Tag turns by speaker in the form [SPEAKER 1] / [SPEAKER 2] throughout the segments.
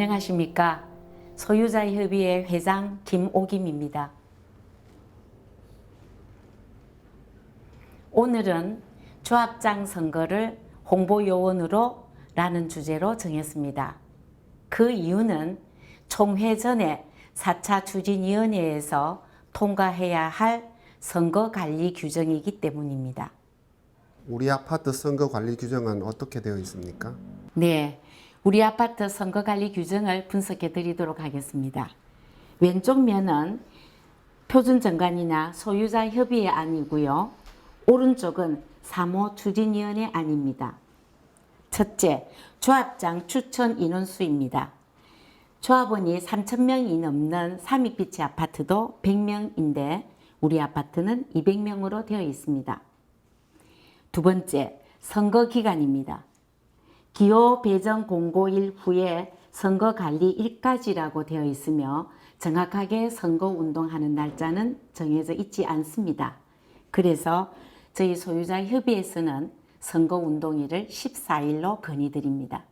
[SPEAKER 1] 안녕하십니까. 소유자협의회 회장 김오김입니다. 오늘은 조합장 선거를 홍보요원으로 라는 주제로 정했습니다. 그 이유는 총회 전에 4차 추진위원회에서 통과해야 할 선거 관리 규정이기 때문입니다.
[SPEAKER 2] 우리 아파트 선거 관리 규정은 어떻게 되어 있습니까?
[SPEAKER 1] 네, 우리 아파트 선거 관리 규정을 분석해 드리도록 하겠습니다. 왼쪽 면은 표준 정관이나 소유자 협의회 안이고요. 오른쪽은 사모 추진위원회 안입니다. 첫째, 조합장 추천 인원수입니다. 조합원이 3,000명이 넘는 삼익비치 아파트도 100명인데 우리 아파트는 200명으로 되어 있습니다. 두 번째, 선거 기간입니다. 기호 배정 공고일 후에 선거 관리 일까지라고 되어 있으며 정확하게 선거 운동하는 날짜는 정해져 있지 않습니다. 그래서 저희 소유자 협의회에서는 선거 운동일을 14일로 건의드립니다.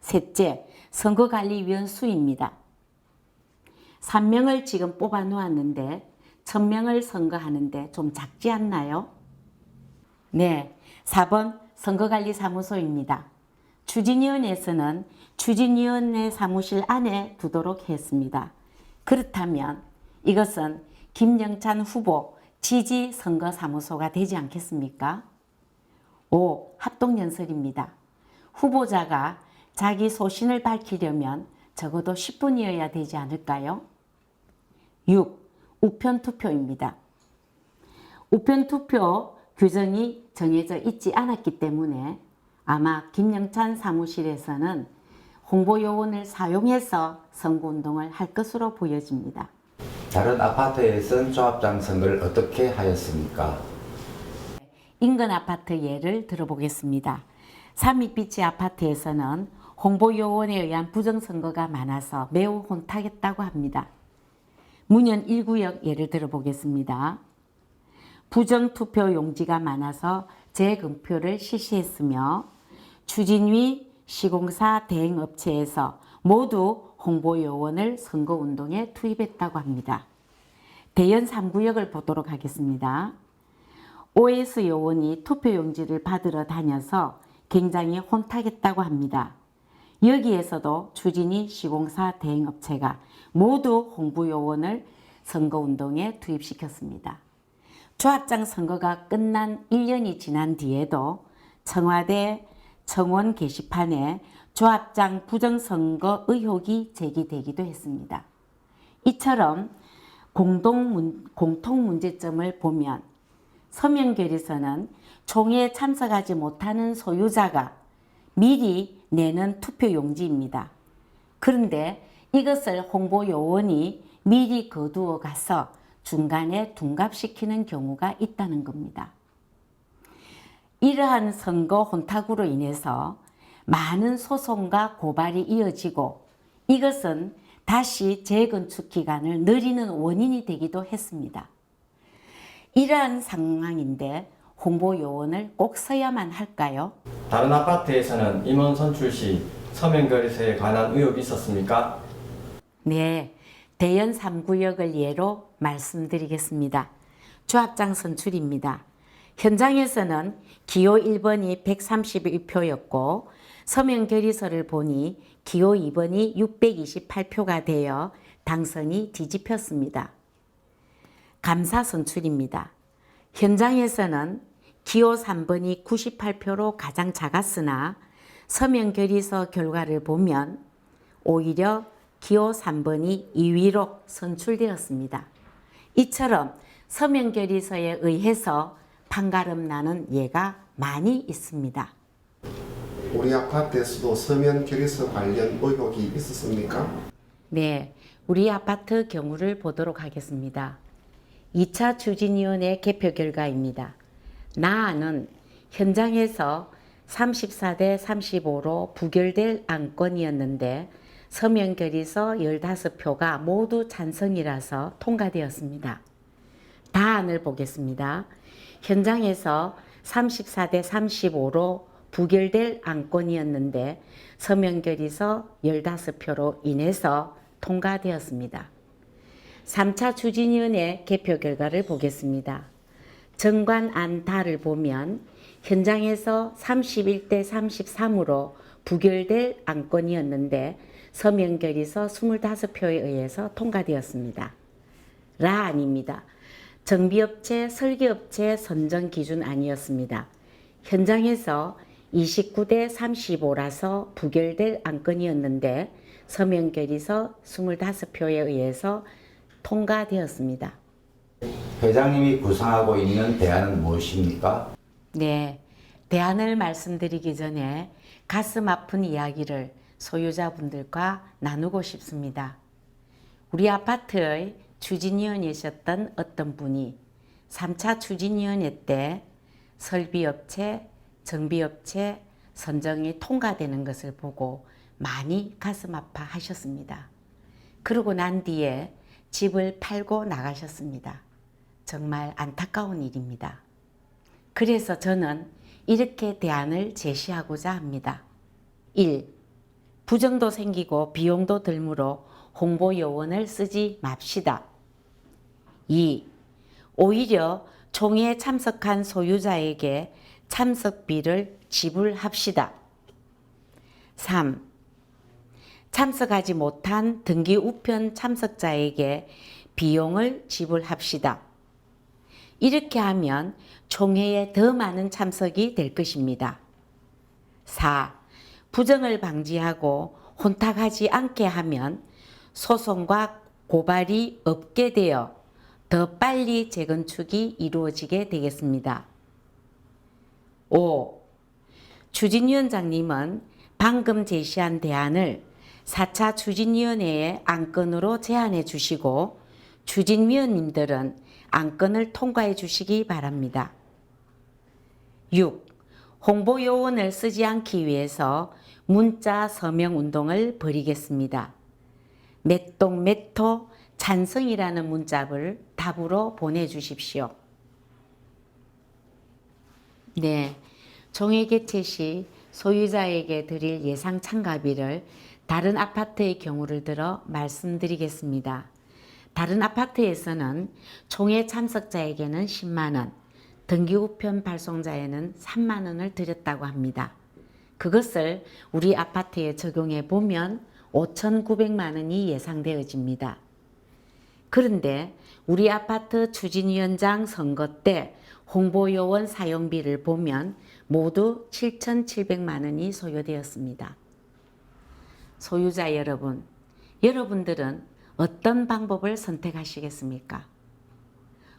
[SPEAKER 1] 셋째, 선거관리위원 수입니다. 3명을 지금 뽑아 놓았는데 1000명을 선거하는데 좀 작지 않나요? 네, 4번 선거관리사무소입니다. 추진위원회에서는 추진위원회 사무실 안에 두도록 했습니다. 그렇다면 이것은 김영찬 후보 지지 선거사무소가 되지 않겠습니까? 5. 합동연설입니다. 후보자가 자기 소신을 밝히려면 적어도 10분이어야 되지 않을까요? 6. 우편투표입니다. 우편투표 규정이 정해져 있지 않았기 때문에 아마 김영찬 사무실에서는 홍보요원을 사용해서 선거운동을 할 것으로 보여집니다.
[SPEAKER 3] 다른 아파트에선 조합장 선거를 어떻게 하였습니까?
[SPEAKER 1] 인근 아파트 예를 들어보겠습니다. 삼익비치 아파트에서는 홍보요원에 의한 부정선거가 많아서 매우 혼탁했다고 합니다. 문현 1구역 예를 들어보겠습니다. 부정투표 용지가 많아서 재검표를 실시했으며 추진위 시공사 대행업체에서 모두 홍보요원을 선거운동에 투입했다고 합니다. 대연 3구역을 보도록 하겠습니다. OS 요원이 투표용지를 받으러 다녀서 굉장히 혼탁했다고 합니다. 여기에서도 추진이 시공사 대행업체가 모두 홍보요원을 선거운동에 투입시켰습니다. 조합장 선거가 끝난 1년이 지난 뒤에도 청와대 청원 게시판에 조합장 부정선거 의혹이 제기되기도 했습니다. 이처럼 공동 문, 공통 문제점을 보면 서명결에서는 총회에 참석하지 못하는 소유자가 미리 내는 투표 용지입니다. 그런데 이것을 홍보 요원이 미리 거두어 가서 중간에 둔갑시키는 경우가 있다는 겁니다. 이러한 선거 혼탁으로 인해서 많은 소송과 고발이 이어지고 이것은 다시 재건축 기간을 늘리는 원인이 되기도 했습니다. 이러한 상황인데 홍보 요원을 꼭 써야만 할까요?
[SPEAKER 4] 다른 아파트에서는 임원 선출 시 서명 결의서에 관한 의혹이 있었습니까?
[SPEAKER 1] 네, 대연 3구역을 예로 말씀드리겠습니다. 조합장 선출입니다. 현장에서는 기호 1번이 131표였고 서명 결의서를 보니 기호 2번이 628표가 되어 당선이 뒤집혔습니다. 감사 선출입니다. 현장에서는 기호 3번이 98표로 가장 작았으나 서명 결의서 결과를 보면 오히려 기호 3번이 2위로 선출되었습니다. 이처럼 서명 결의서에 의해서 판가름 나는 예가 많이 있습니다.
[SPEAKER 2] 우리 아파트에서도 서면 결의서 관련 의혹이 있었습니까?
[SPEAKER 1] 네, 우리 아파트 경우를 보도록 하겠습니다. 2차 추진위원회 개표 결과입니다. 나아는 현장에서 34대 35로 부결될 안건이었는데 서명 결의서 15표가 모두 찬성이라서 통과되었습니다. 다안을 보겠습니다. 현장에서 34대 35로 부결될 안건이었는데 서명결의서 15표로 인해서 통과되었습니다. 3차 추진위원회 개표 결과를 보겠습니다. 정관 안타를 보면 현장에서 31대 33으로 부결될 안건이었는데 서명결의서 25표에 의해서 통과되었습니다. 라 아닙니다. 정비업체, 설계업체 선정 기준 아니었습니다. 현장에서 29대 35라서 부결될 안건이었는데 서명결의서 25표에 의해서 통과되었습니다.
[SPEAKER 3] 회장님이 구상하고 있는 대안은 무엇입니까?
[SPEAKER 1] 네, 대안을 말씀드리기 전에 가슴 아픈 이야기를 소유자분들과 나누고 싶습니다. 우리 아파트의 추진위원이셨던 어떤 분이 3차 추진위원회 때 설비업체, 정비업체 선정이 통과되는 것을 보고 많이 가슴 아파 하셨습니다. 그러고 난 뒤에 집을 팔고 나가셨습니다. 정말 안타까운 일입니다. 그래서 저는 이렇게 대안을 제시하고자 합니다. 1. 부정도 생기고 비용도 들므로 홍보 요원을 쓰지 맙시다. 2. 오히려 총회에 참석한 소유자에게 참석비를 지불합시다. 3. 참석하지 못한 등기 우편 참석자에게 비용을 지불합시다. 이렇게 하면 총회에 더 많은 참석이 될 것입니다. 4. 부정을 방지하고 혼탁하지 않게 하면 소송과 고발이 없게 되어 더 빨리 재건축이 이루어지게 되겠습니다. 5. 추진위원장님은 방금 제시한 대안을 4차 추진위원회의 안건으로 제안해 주시고 추진위원님들은 안건을 통과해 주시기 바랍니다. 6. 홍보 요원을 쓰지 않기 위해서 문자 서명 운동을 벌이겠습니다. 몇동 몇호 찬성이라는 문자를 답으로 보내주십시오. 네, 종회 개최 시 소유자에게 드릴 예상 참가비를 다른 아파트의 경우를 들어 말씀드리겠습니다. 다른 아파트에서는 총회 참석자에게는 10만 원, 등기우편 발송자에는 3만 원을 드렸다고 합니다. 그것을 우리 아파트에 적용해 보면 5,900만 원이 예상되어집니다. 그런데 우리 아파트 추진위원장 선거 때 홍보요원 사용비를 보면 모두 7,700만 원이 소요되었습니다. 소유자 여러분, 여러분들은 어떤 방법을 선택하시겠습니까?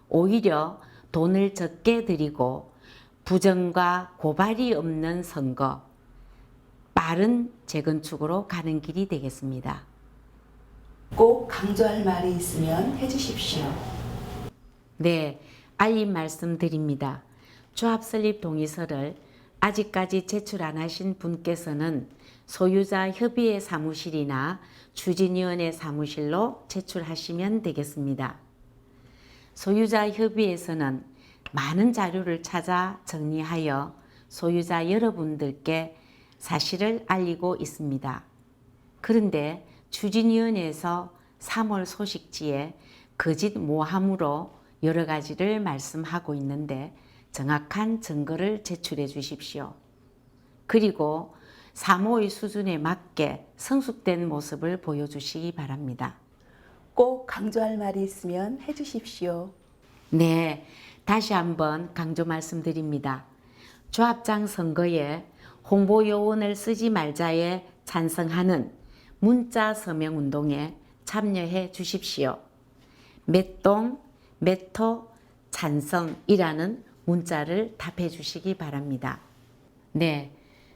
[SPEAKER 1] 오히려 돈을 적게 드리고 부정과 고발이 없는 선거, 빠른 재건축으로 가는 길이 되겠습니다.
[SPEAKER 5] 꼭 강조할 말이 있으면 해주십시오.
[SPEAKER 1] 네, 알림 말씀드립니다. 조합 설립 동의서를 아직까지 제출 안 하신 분께서는 소유자 협의회 사무실이나 추진위원회 사무실로 제출하시면 되겠습니다. 소유자 협의회에서는 많은 자료를 찾아 정리하여 소유자 여러분들께 사실을 알리고 있습니다. 그런데 추진위원회에서 3월 소식지에 거짓 모함으로 여러 가지를 말씀하고 있는데 정확한 증거를 제출해 주십시오. 그리고 사모의 수준에 맞게 성숙된 모습을 보여주시기 바랍니다.
[SPEAKER 5] 꼭 강조할 말이 있으면 해주십시오.
[SPEAKER 1] 네, 다시 한번 강조 말씀드립니다. 조합장 선거에 홍보 요원을 쓰지 말자에 찬성하는 문자 서명 운동에 참여해 주십시오. 몇동, 몇호 찬성이라는 문자를 답해 주시기 바랍니다. 네,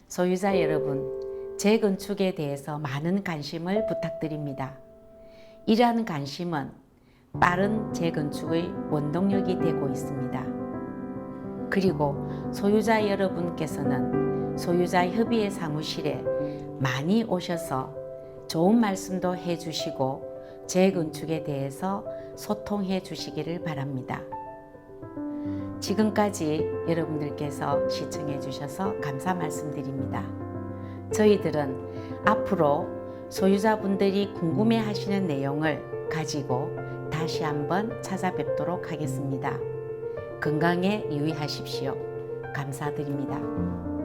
[SPEAKER 1] 소유자 여러분, 재건축에 대해서 많은 관심을 부탁드립니다. 이러한 관심은 빠른 재건축의 원동력이 되고 있습니다. 그리고 소유자 여러분께서는 소유자 협의회 사무실에 많이 오셔서 좋은 말씀도 해주시고 재건축에 대해서 소통해 주시기를 바랍니다. 지금까지 여러분들께서 시청해 주셔서 감사 말씀드립니다. 저희들은 앞으로 소유자분들이 궁금해 하시는 내용을 가지고 다시 한번 찾아뵙도록 하겠습니다. 건강에 유의하십시오. 감사드립니다.